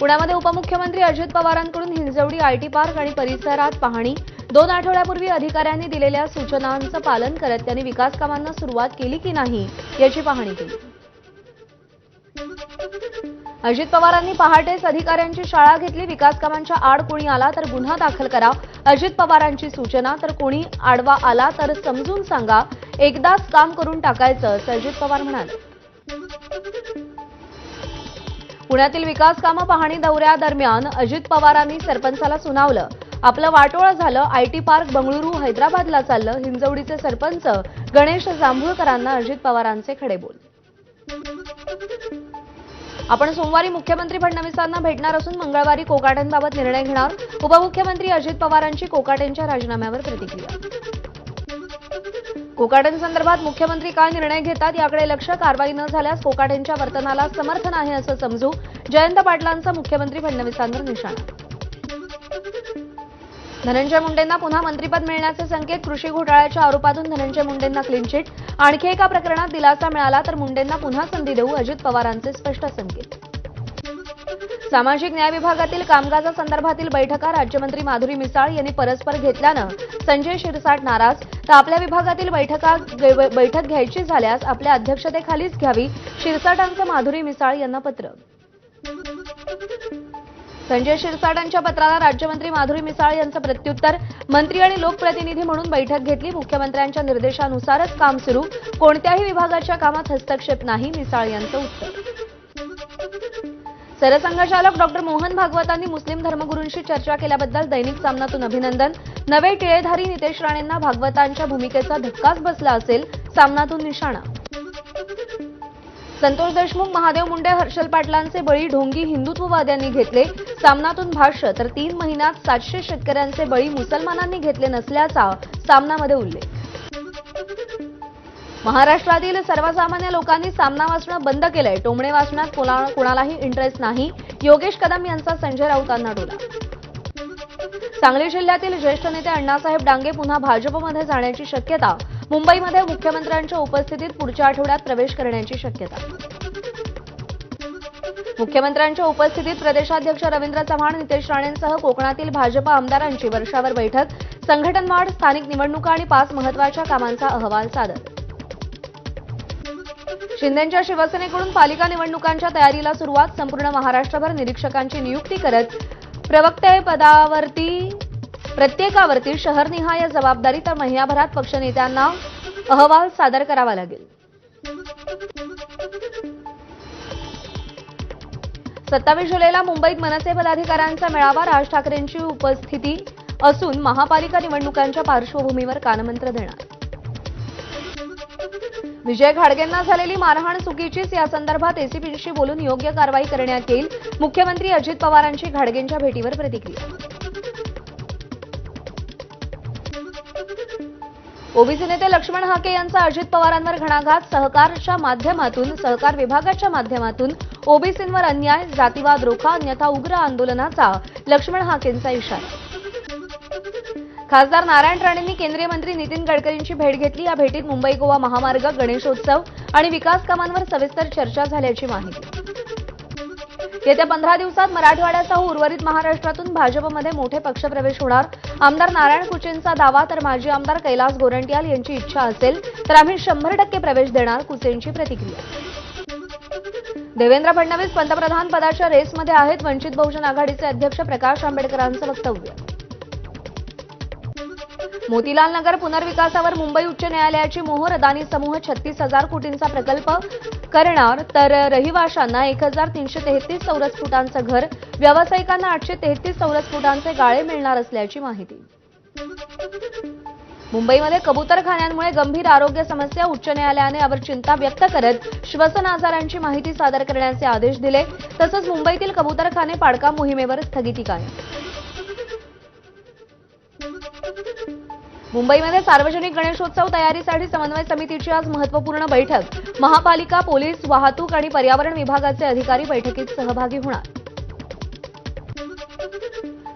पुण्यामध्ये उपमुख्यमंत्री अजित पवारांकडून हिंजवडी आयटी पार्क आणि परिसरात पाहणी. दोन आठवड्यापूर्वी अधिकाऱ्यांनी दिलेल्या सूचनांचं पालन करत त्यांनी विकास कामांना सुरुवात केली की नाही याची पाहणी केली. अजित पवारांनी पहाटेच अधिकाऱ्यांची शाळा घेतली विकास कामांच्या आड कोणी आला तर गुन्हा दाखल करा. अजित पवारांची सूचना तर कोणी आडवा आला तर समजून सांगा. एकदाच काम करून टाकायचं असं अजित पवार म्हणाले. पुण्यातील विकास कामं पाहणी दौऱ्यादरम्यान अजित पवारांनी सरपंचाला सुनावलं. आपलं वाटोळं झालं आयटी पार्क बंगळुरू हैदराबादला चाललं हिंजवडीचे सरपंच गणेश जांभूळकरांना अजित पवारांचे खडे बोल आपण सोमवारी मुख्यमंत्री फडणवीसांना भेटणार असून मंगळवारी कोकाट्यांबाबत निर्णय घेणार. उपमुख्यमंत्री अजित पवारांची कोकाटेंच्या राजीनाम्यावर प्रतिक्रिया. कोकाट्यांसंदर्भात मुख्यमंत्री काय निर्णय घेतात याकडे लक्ष कारवाई न झाल्यास कोकाट्यांच्या वर्तनाला समर्थन आहे असं समजू जयंत पाटलांचा मुख्यमंत्री फडणवीसांवर निशाणा. धनंजय मुंडेंना पुन्हा मंत्रीपद मिळण्याचे संकेत कृषी घोटाळ्याच्या आरोपातून धनंजय मुंडेंना क्लीनचिट आणखी एका प्रकरणात दिलासा मिळाला तर मुंडेंना पुन्हा संधी देऊ अजित पवारांचे स्पष्ट संकेत. सामाजिक न्याय विभागातील कामकाजासंदर्भातील बैठका राज्यमंत्री माधुरी मिसाळ यांनी परस्पर घेतल्यानं संजय शिरसाट नाराज. तर आपल्या विभागातील बैठका बैठक घ्यायची झाल्यास आपल्या अध्यक्षतेखालीच घ्यावी. शिरसाटांचं माधुरी मिसाळ यांना पत्र. संजय शिरसाटांच्या पत्राला राज्यमंत्री माधुरी मिसाळ यांचं प्रत्युत्तर. मंत्री आणि लोकप्रतिनिधी म्हणून बैठक घेतली. मुख्यमंत्र्यांच्या निर्देशानुसारच काम सुरू. कोणत्याही विभागाच्या कामात हस्तक्षेप नाही मिसाळ यांचं उत्तर. सरसंघचालक डॉक्टर मोहन भागवतांनी मुस्लिम धर्मगुरूंशी चर्चा केल्याबद्दल दैनिक सामनातून अभिनंदन. नवे टिळेधारी नितेश राणेंना भागवतांच्या भूमिकेचा धक्काच बसला असेल सामनातून निशाणा. संतोष देशमुख महादेव मुंडे हर्षल पाटलांचे बळी ढोंगी हिंदुत्ववाद्यांनी घेतले. सामनातून भाष्य तर तीन महिन्यात सातशे शेतकऱ्यांचे बळी मुसलमानांनी घेतले नसल्याचा सामनामध्ये उल्लेख. महाराष्ट्रातील सर्वसामान्य लोकांनी सामना वाचणं बंद केलंय. टोमणे वाचण्यात कोणालाही इंटरेस्ट नाही. योगेश कदम यांचा संजय राऊतांना डोला सांगली जिल्ह्यातील ज्येष्ठ नेते अण्णासाहेब डांगे पुन्हा भाजपमध्ये जाण्याची शक्यता. मुंबईमध्ये मुख्यमंत्र्यांच्या उपस्थितीत पुढच्या आठवड्यात प्रवेश करण्याची शक्यता. मुख्यमंत्र्यांच्या उपस्थितीत प्रदेशाध्यक्ष रवींद्र चव्हाण नितेश राणेंसह कोकणातील भाजप आमदारांची वर्षावर बैठक. संघटनवाढ स्थानिक निवडणुका आणि पाच महत्त्वाच्या कामांचा अहवाल सादर. शिंदेंच्या शिवसेनेकडून पालिका निवडणुकांच्या तयारीला सुरुवात संपूर्ण महाराष्ट्रभर निरीक्षकांची नियुक्ती करत प्रवक्ते पदावरती प्रत्येकावरती शहरनिहाय जबाबदारी तर महिन्याभरात पक्षनेत्यांना अहवाल सादर करावा लागेल. सत्तावीस जुलैला मुंबईत मनसे पदाधिकाऱ्यांचा मेळावा राज ठाकरेंची उपस्थिती असून महापालिका निवडणुकांच्या पार्श्वभूमीवर कानमंत्र देणार. विजय घाडगेंना झालेली मारहाण चुकीचीच. या संदर्भात बोलून योग्य कारवाई करण्यात येईल. मुख्यमंत्री अजित पवारांची घाडगेंच्या भेटीवर प्रतिक्रिया. ओबीसी नेते लक्ष्मण हाके यांचा अजित पवारांवर घणाघात. सहकारच्या माध्यमातून सहकार विभागाच्या माध्यमातून ओबीसींवर अन्याय जातीवाद रोखा अन्यथा उग्र आंदोलनाचा लक्ष्मण हाकेंचा इशारा. खासदार नारायण राणेंनी केंद्रीय मंत्री नितीन गडकरींची भेट घेतली. या भेटीत मुंबई गोवा महामार्ग गणेशोत्सव आणि विकास कामांवर सविस्तर चर्चा झाल्याची माहिती. येत्या पंधरा दिवसात मराठवाड्यासह उर्वरित महाराष्ट्रातून भाजपमध्ये मोठे पक्षप्रवेश होणार. आमदार नारायण कुचेंचा दावा तर माजी आमदार कैलास गोरंट्याल यांची इच्छा असेल तर आम्ही शंभर टक्के प्रवेश देणार कुचेंची प्रतिक्रिया. देवेंद्र फडणवीस पंतप्रधान पदाच्या रेसमध्ये आहेत. वंचित बहुजन आघाडीचे अध्यक्ष प्रकाश आंबेडकरांचं वक्तव्य. मोतीलाल नगर पुनर्विकासावर मुंबई उच्च न्यायालयाची मोहर अदानी समूह छत्तीस हजार कोटींचा प्रकल्प करणार. तर रहिवाशांना एक हजार तीनशे तेहतीस चौरस फुटांचं घर व्यावसायिकांना आठशे तेहतीस चौरस फुटांचे गाळे मिळणार असल्याची माहिती. मुंबईमध्ये कबुतरखान्यांमुळे गंभीर आरोग्य समस्या उच्च न्यायालयाने यावर चिंता व्यक्त करत श्वसन आजारांची माहिती सादर करण्याचे आदेश दिले. तसंच मुंबईतील कबुतरखाने पाडका मोहिमेवर स्थगिती काढली मुंबईमध्ये सार्वजनिक गणेशोत्सव तयारीसाठी समन्वय समितीची आज महत्त्वपूर्ण बैठक. महापालिका पोलीस वाहतूक आणि पर्यावरण विभागाचे अधिकारी बैठकीत सहभागी होणार.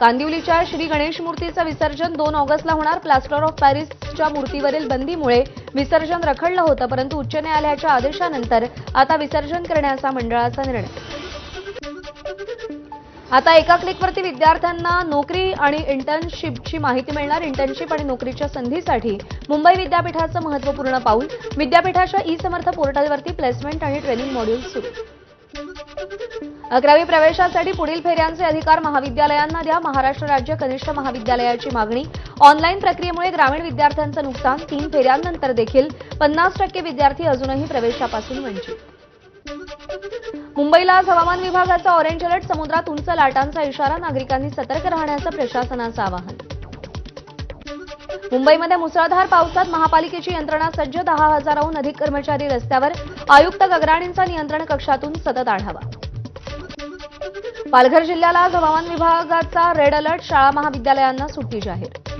कांदिवलीच्या श्री गणेश मूर्तीचं विसर्जन दोन ऑगस्टला होणार. प्लास्टर ऑफ पॅरिसच्या मूर्तीवरील बंदीमुळे विसर्जन रखडलं होतं परंतु उच्च न्यायालयाच्या आदेशानंतर आता विसर्जन करण्याचा मंडळाचा निर्णय. आता एका क्लिकवरती विद्यार्थ्यांना नोकरी आणि इंटर्नशिपची माहिती मिळणार. इंटर्नशिप आणि नोकरीच्या संधीसाठी मुंबई विद्यापीठाचं महत्त्वपूर्ण पाऊल. विद्यापीठाच्या ई समर्थ पोर्टलवरती प्लेसमेंट आणि ट्रेनिंग मॉड्यूल सुरू. अकरावी प्रवेशासाठी पुढील फेऱ्यांचे अधिकार महाविद्यालयांना द्या. महाराष्ट्र राज्य कनिष्ठ महाविद्यालयाची मागणी. ऑनलाईन प्रक्रियेमुळे ग्रामीण विद्यार्थ्यांचं नुकसान. तीन फेऱ्यांनंतर देखील पन्नास टक्के विद्यार्थी अजूनही प्रवेशापासून वंचित. मुंबईला आज हवामान विभागाचा ऑरेंज अलर्ट समुद्रात उंच लाटांचा इशारा नागरिकांनी सतर्क राहण्याचं प्रशासनाचं आवाहन. मुंबईमध्ये मुसळधार पावसात महापालिकेची यंत्रणा सज्ज दहा हजाराहून अधिक कर्मचारी रस्त्यावर आयुक्त गगराणींचा नियंत्रण कक्षातून सतत आढावा. पालघर जिल्ह्याला आज हवामान विभागाचा रेड अलर्ट शाळा महाविद्यालयांना सुट्टी जाहीर.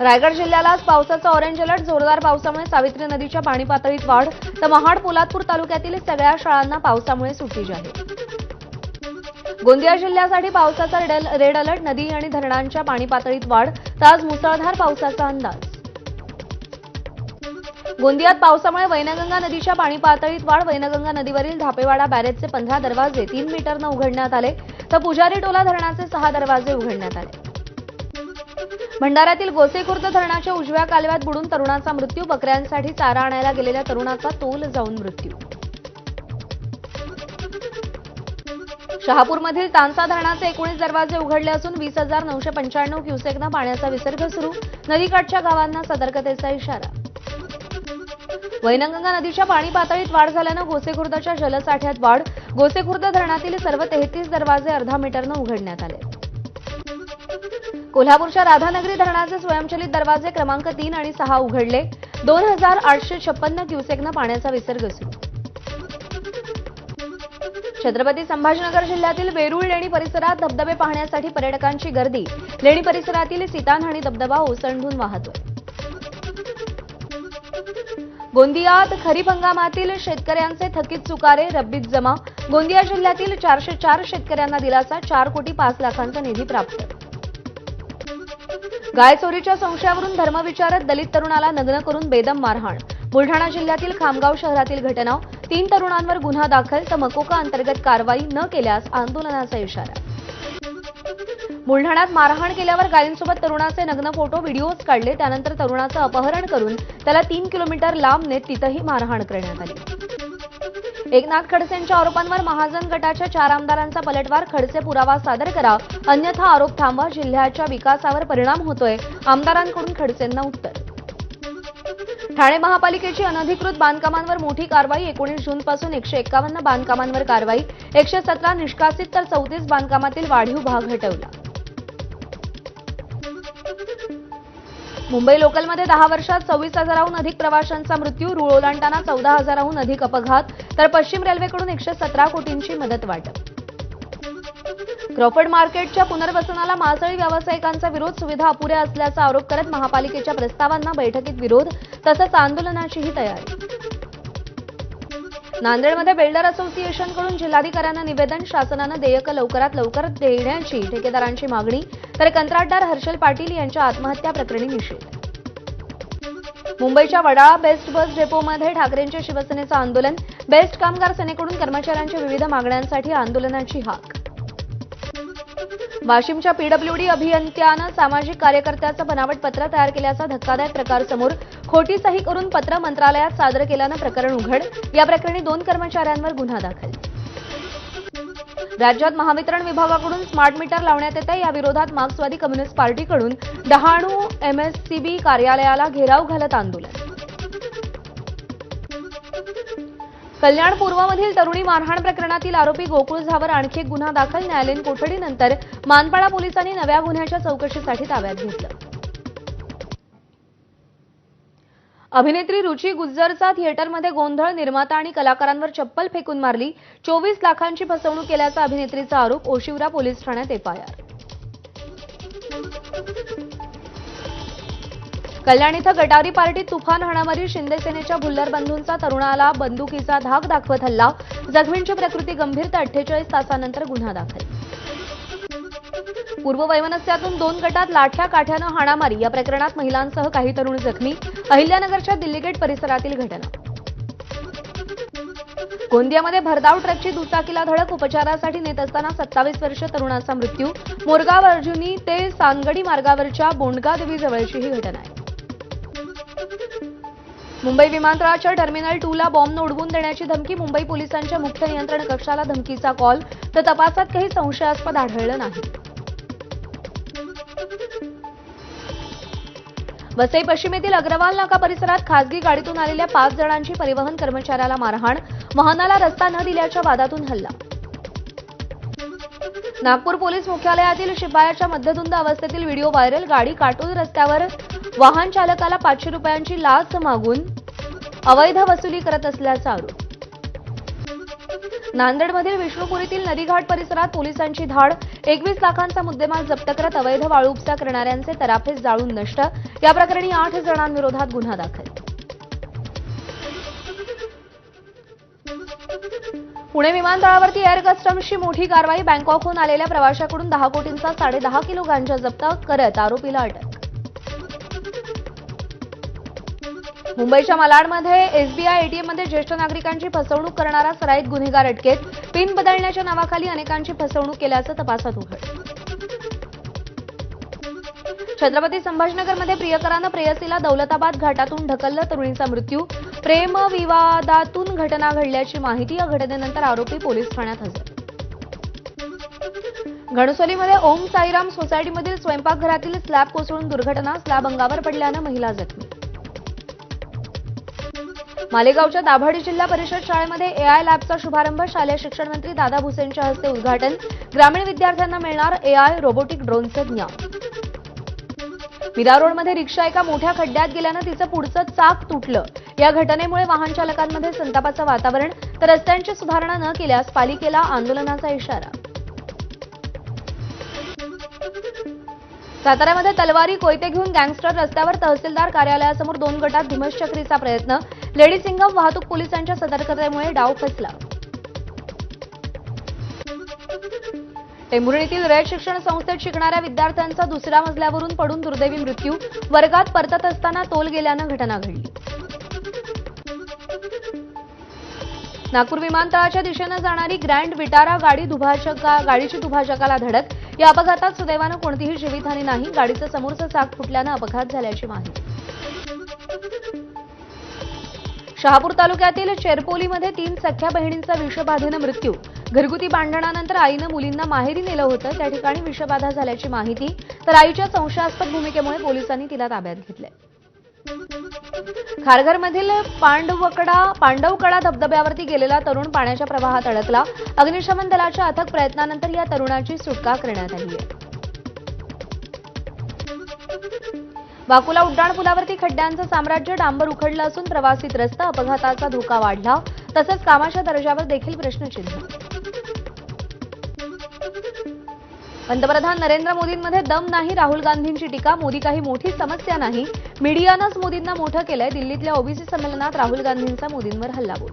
रायगड जिल्ह्याला आज पावसाचा ऑरेंज अलर्ट जोरदार पावसामुळे सावित्री नदीच्या पाणी पातळीत वाढ. तर महाड पोलादपूर तालुक्यातील सगळ्या शाळांना पावसामुळे सुट्टी जाहीर. गोंदिया जिल्ह्यासाठी पावसाचा रेड रेड अलर्ट नदी आणि धरणांच्या पाणी पातळीत वाढ. तर आज मुसळधार पावसाचा अंदाज. गोंदियात पावसामुळे वैनगंगा नदीच्या पाणी पातळीत वाढ. वैनगंगा नदीवरील धापेवाडा बॅरेजचे पंधरा दरवाजे तीन मीटरनं उघडण्यात आले. तर पुजारी टोला धरणाचे सहा दरवाजे उघडण्यात आले. भंडाऱ्यातील गोसेखुर्द धरणाच्या उजव्या कालव्यात बुडून तरुणाचा मृत्यू. बकऱ्यांसाठी चारा आणायला गेलेल्या तरुणाचा तोल जाऊन मृत्यू. शहापूरमधील तानसा धरणाचे एकोणीस दरवाजे उघडले असून वीस हजार नऊशे पंच्याण्णव क्युसेकनं पाण्याचा विसर्ग सुरू. नदीकाठच्या गावांना सतर्कतेचा इशारा. वैनगंगा नदीच्या पाणी पातळीत वाढ झाल्यानं गोसेखुर्दच्या जलसाठ्यात वाढ. गोसेखुर्द धरणातील सर्व तेहतीस दरवाजे अर्धा मीटरनं उघडण्यात आले. कोल्हापूरच्या राधानगरी धरणाचे स्वयंचलित दरवाजे क्रमांक तीन आणि सहा उघडले. दोन हजार आठशे छप्पन्न क्युसेकनं पाण्याचा विसर्ग सुरू. छत्रपती संभाजीनगर जिल्ह्यातील वेरूळ लेणी परिसरात धबधबे पाहण्यासाठी पर्यटकांची गर्दी. लेणी परिसरातील आणि धबधबा ओसंडून वाहतोय गोंदियात खरीप हंगामातील शेतकऱ्यांचे थकीत चुकारे रब्बीत जमा. गोंदिया जिल्ह्यातील चारशे चार शेतकऱ्यांना दिलासा चार कोटी पाच लाखांचा निधी प्राप्त. गाय चोरीच्या संशयावरून धर्मविचारत दलित तरुणाला नग्न करून बेदम मारहाण. बुलढाणा जिल्ह्यातील खामगाव शहरातील घटना तीन तरुणांवर गुन्हा दाखल तर मकोका अंतर्गत कारवाई न केल्यास आंदोलनाचा इशारा. बुलढाण्यात मारहाण केल्यावर गायींसोबत तरुणाचे नग्न फोटो व्हिडिओज काढले त्यानंतर तरुणाचं अपहरण करून त्याला तीन किलोमीटर लांब नेत तिथंही मारहाण करण्यात आली. एकनाथ खडसेंच्या आरोपांवर महाजन गटाच्या चार आमदारांचा पलटवार खडसे पुरावा सादर करा. अन्यथा आरोप थांबवा जिल्ह्याच्या विकासावर परिणाम होतोय. आमदारांकडून खडसेंना उत्तर. ठाणे महापालिकेची अनधिकृत बांधकामांवर मोठी कारवाई एकोणीस जूनपासून एकशे एक्कावन्न बांधकामांवर कारवाई. एकशे सतरा निष्कासित तर चौतीस बांधकामातील वाढीव भाग हटवला. मुंबई लोकलमध्ये दहा वर्षात सव्वीस हजाराहून अधिक प्रवाशांचा मृत्यू रूळ ओलांडताना चौदा हजाराहून अधिक अपघात तर पश्चिम रेल्वेकडून एकशे सतरा कोटींची मदत वाटप. क्रॉफर्ड मार्केटच्या पुनर्वसनाला मासळी व्यावसायिकांचा विरोध सुविधा अपुऱ्या असल्याचा आरोप करत महापालिकेच्या प्रस्तावांना बैठकीत विरोध तसंच आंदोलनाचीही तयारी. नांदेडमध्ये बिल्डर असोसिएशनकडून जिल्हाधिकाऱ्यांना निवेदन शासनानं देयकं लवकरात लवकर देण्याची ठेकेदारांची मागणी तर कंत्राटदार हर्षल पाटील यांच्या आत्महत्या प्रकरणी निषेध. मुंबईच्या वडाळा बेस्ट बस डेपोमध्ये ठाकरेंच्या शिवसेनेचं आंदोलन बेस्ट कामगार सेनेकडून कर्मचाऱ्यांच्या विविध मागण्यांसाठी आंदोलनाची हाक. वाशिमच्या पीडब्ल्यूडी अभियंत्यानं सामाजिक कार्यकर्त्याचं बनावट पत्र तयार केल्याचा धक्कादायक प्रकार समोर खोटी सही करून पत्र मंत्रालयात सादर केल्यानं प्रकरण उघड. या प्रकरणी दोन कर्मचाऱ्यांवर गुन्हा दाखल. राज्यात महावितरण विभागाकडून स्मार्ट मीटर लावण्यात येते या विरोधात मार्क्सवादी कम्युनिस्ट पार्टीकडून डहाणू एमएससीबी कार्यालयाला घेराव घालत आंदोलन. कल्याण पूर्वमधील तरुणी मारहाण प्रकरणातील आरोपी गोकुळ झावर आणखी एक गुन्हा दाखल. न्यायालयीन कोठडीनंतर मानपाडा पोलिसांनी नव्या गुन्ह्याच्या चौकशीसाठी ताब्यात घेतलं. अभिनेत्री रुची गुज्जरचा थिएटरमध्ये गोंधळ निर्माता आणि कलाकारांवर चप्पल फेकून मारली. चोवीस लाखांची फसवणूक केल्याचा अभिनेत्रीचा आरोप ओशिवरा पोलीस ठाण्यात एफआयआर. कल्याण इथं गटारी पार्टीत तुफान हाणामारी शिंदेसेनेच्या भुल्लर बंधूंचा तरुणाला बंदुकीचा धाक दाखवत हल्ला. जखमींची प्रकृती गंभीर तर अठ्ठेचाळीस तासानंतर गुन्हा दाखल. पूर्व वैमनस्यातून दोन गटात लाठ्या काठ्यानं हाणामारी. या प्रकरणात महिलांसह काही तरुण जखमी. अहिल्यानगरच्या दिल्लीगेट परिसरातील घटना. गोंदियामध्ये भरधाव ट्रकची दुचाकीला धडक. उपचारासाठी नेत असताना सत्तावीस वर्ष तरुणाचा मृत्यू. मोरगाव अर्जुनी ते सानगडी मार्गावरच्या बोंडगा जवळची ही घटना आहे. मुंबई विमानतळाच्या टर्मिनल टूला बॉम्ब उडवून देण्याची धमकी. मुंबई पोलिसांच्या मुख्य नियंत्रण कक्षाला धमकीचा कॉल. तर तपासात काही संशयास्पद आढळलं नाही. वसई पश्चिमेतील अग्रवाल नाका परिसरात खासगी गाडीतून आलेल्या पाच जणांची परिवहन कर्मचाऱ्याला मारहाण वाहनाला रस्ता न दिल्याच्या वादातून हल्ला. नागपूर पोलीस मुख्यालयातील शिपायाच्या मध्यधुंद अवस्थेतील व्हिडिओ व्हायरल गाडी काटोल रस्त्यावर वाहन चालकाला पाचशे रुपयांची लाच मागून अवैध वसुली करत असल्याचा आरोप. नांदेडमधील विष्णुपुरीतील नदीघाट परिसरात पोलिसांची धाड. एकवीस लाखांचा मुद्देमाल जप्त करत अवैध वाळू उपसा करणाऱ्यांचे तराफेस जाळून नष्ट. या प्रकरणी आठ जणांविरोधात गुन्हा दाखल. पुणे विमानतळावरती एअर कस्टम्सची मोठी कारवाई बँकॉकहून आलेल्या प्रवाशाकडून दहा कोटींचा साडेदहा किलो गांजा जप्त करत आरोपीला अटक. मुंबईच्या मालाडमध्ये एसबीआय एटीएममध्ये ज्येष्ठ नागरिकांची फसवणूक करणारा सराईत गुन्हेगार अटकेत. पिन बदलण्याच्या नावाखाली अनेकांची फसवणूक केल्याचं तपासात उघड. छत्रपती संभाजीनगरमध्ये प्रियकरानं प्रेयसीला दौलताबाद घाटातून ढकललं तरुणीचा मृत्यू. प्रेम विवादातून घटना घडल्याची माहिती या घटनेनंतर आरोपी पोलीस ठाण्यात हजर. घणसोलीमध्ये ओम साईराम सोसायटीमधील स्वयंपाकघरातील स्लॅब कोसळून दुर्घटना स्लॅब अंगावर पडल्यानं महिला जखमी. मालेगावच्या दाभाडी जिल्हा परिषद शाळेमध्ये एआय लॅबचा शुभारंभ शालेय शिक्षण मंत्री दादा भुसेंच्या हस्ते उद्घाटन. ग्रामीण विद्यार्थ्यांना मिळणार एआय रोबोटिक ड्रोनचे ज्ञान. मीरा रोडमध्ये रिक्षा एका मोठ्या खड्ड्यात गेल्यानं तिचं पुढचं चाक तुटलं. या घटनेमुळे वाहन चालकांमध्ये संतापाचं वातावरण तर रस्त्यांची सुधारणा न केल्यास पालिकेला आंदोलनाचा इशारा. साताऱ्यामध्ये तलवारी कोयते घेऊन गँगस्टर रस्त्यावर तहसीलदार कार्यालयासमोर दोन गटात धुमश्चक्रीचा प्रयत्न लेडी सिंगम वाहतूक पोलिसांच्या सतर्कतेमुळे डाव फसला टेंभुर्णीतील रयत शिक्षण संस्थेत शिकणाऱ्या विद्यार्थ्यांचा दुसऱ्या मजल्यावरून पडून दुर्दैवी मृत्यू. वर्गात परतत असताना तोल गेल्यानं घटना घडली. नागपूर विमानतळाच्या दिशेनं जाणारी ग्रँड विटारा गाडी दुभाजका गाडीची दुभाजकाला धडक. या अपघातात सुदैवानं कोणतीही जीवितहानी नाही. गाडीचं समोरचं चाक फुटल्यानं अपघात झाल्याची माहिती. शहापूर तालुक्यातील चेरपोलीमध्ये तीन सख्या बहिणींचा विषबाधेनं मृत्यू. घरगुती भांडणानंतर आईनं मुलींना माहेरी नेलं होतं. त्या ठिकाणी विषबाधा झाल्याची माहिती. तर आईच्या संशयास्पद भूमिकेमुळे पोलिसांनी तिला ताब्यात घेतलंय. खारघरमधील पांडवकडा पांडवकडा धबधब्यावरती गेलेला तरुण पाण्याच्या प्रवाहात अडकला. अग्निशमन दलाच्या अथक प्रयत्नानंतर या तरुणाची सुटका करण्यात आली आहे. वाकुला उड्डाणपुलावरती खड्ड्यांचं साम्राज्य डांबर उखडलं असून प्रवासी त्रस्त अपघाताचा धोका वाढला. तसंच कामाच्या दर्जावर देखील प्रश्नचिन्ह. पंतप्रधान नरेंद्र मोदींमध्ये दम नाही राहुल गांधींची टीका. मोदी काही मोठी समस्या नाही. मीडियानंच मोदींना मोठं केलंय. दिल्लीतल्या ओबीसी संमेलनात राहुल गांधींचा मोदींवर हल्लाबोल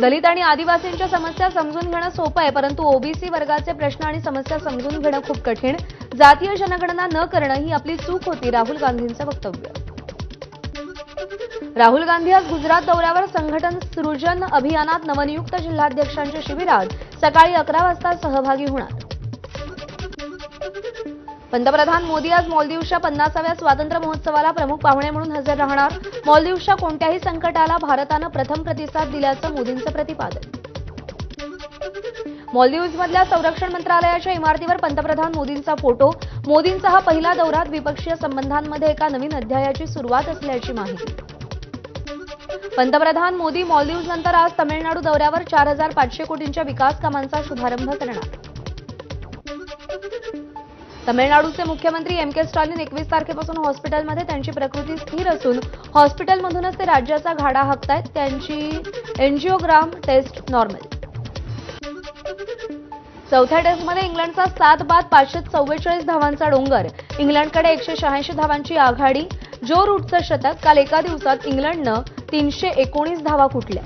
दलित आणि आदिवासींच्या समस्या समजून घेणं सोपं आहे परंतु ओबीसी वर्गाचे प्रश्न आणि समस्या समजून घेणं खूप कठीण. जातीय जनगणना न करणं ही आपली चूक होती राहुल गांधींचं वक्तव्य. राहुल गांधी आज गुजरात दौऱ्यावर संघटन सृजन अभियानात नवनियुक्त जिल्हाध्यक्षांच्या शिबिरात सकाळी अकरा वाजता सहभागी होणार. पंतप्रधान मोदी आज मालदीवच्या पन्नासाव्या स्वातंत्र्य महोत्सवाला प्रमुख पाहुणे म्हणून हजर राहणार. मालदीवच्या कोणत्याही संकटाला भारतानं प्रथम प्रतिसाद दिल्याचं मोदींचं प्रतिपादन. मॉलदीव्जमधल्या संरक्षण मंत्रालयाच्या इमारतीवर पंतप्रधान मोदींचा फोटो. मोदींचा हा पहिला दौरा द्विपक्षीय संबंधांमध्ये एका नवीन अध्यायाची सुरुवात असल्याची माहिती. पंतप्रधान मोदी नंतर आज तमिळनाडू दौऱ्यावर चार हजार पाचशे कोटींच्या विकास कामांचा शुभारंभ करणार. तमिळनाडूचे मुख्यमंत्री एम के स्टॅलिन एकवीस तारखेपासून हॉस्पिटलमध्ये त्यांची प्रकृती स्थिर असून हॉस्पिटलमधूनच ते राज्याचा घाडा हाकतायत त्यांची एनजिओग्राम टेस्ट नॉर्मल. चौथ्या टेस्टमध्ये इंग्लंडचा सात बाद पाचशे चव्वेचाळीस धावांचा डोंगर. इंग्लंडकडे एकशे शहाऐंशी धावांची आघाडी. जो रूटचं शतक. काल एका दिवसात इंग्लंडनं तीनशे एकोणीस धावा कुठल्या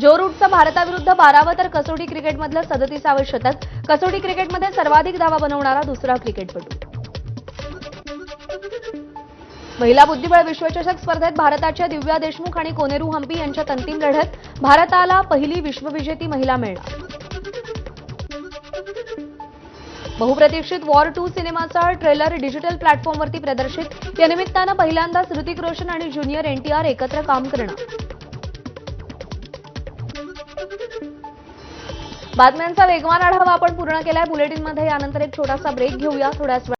जो रूटचं भारताविरुद्ध बारावं तर कसोटी क्रिकेटमधलं सदतीसावं शतक. कसोटी क्रिकेटमध्ये सर्वाधिक धावा बनवणारा दुसरा क्रिकेटपटू. महिला बुद्धिबळ विश्वचषक स्पर्धेत भारताच्या दिव्या देशमुख आणि कोनेरू हंपी यांच्यात अंतिम लढत भारताला पहिली विश्वविजेती महिला मिळणार. बहुप्रतीक्षित वॉर टू सिनेमाचा ट्रेलर डिजिटल प्लॅटफॉर्मवरती प्रदर्शित या निमित्तानं पहिल्यांदाच ऋतिक रोशन आणि ज्युनियर एनटीआर एकत्र काम करणार. बातम्यांचा वेगवान आढावा आपण पूर्ण केलाय. बुलेटिनमध्ये यानंतर एक छोटासा ब्रेक घेऊया. थोड्याच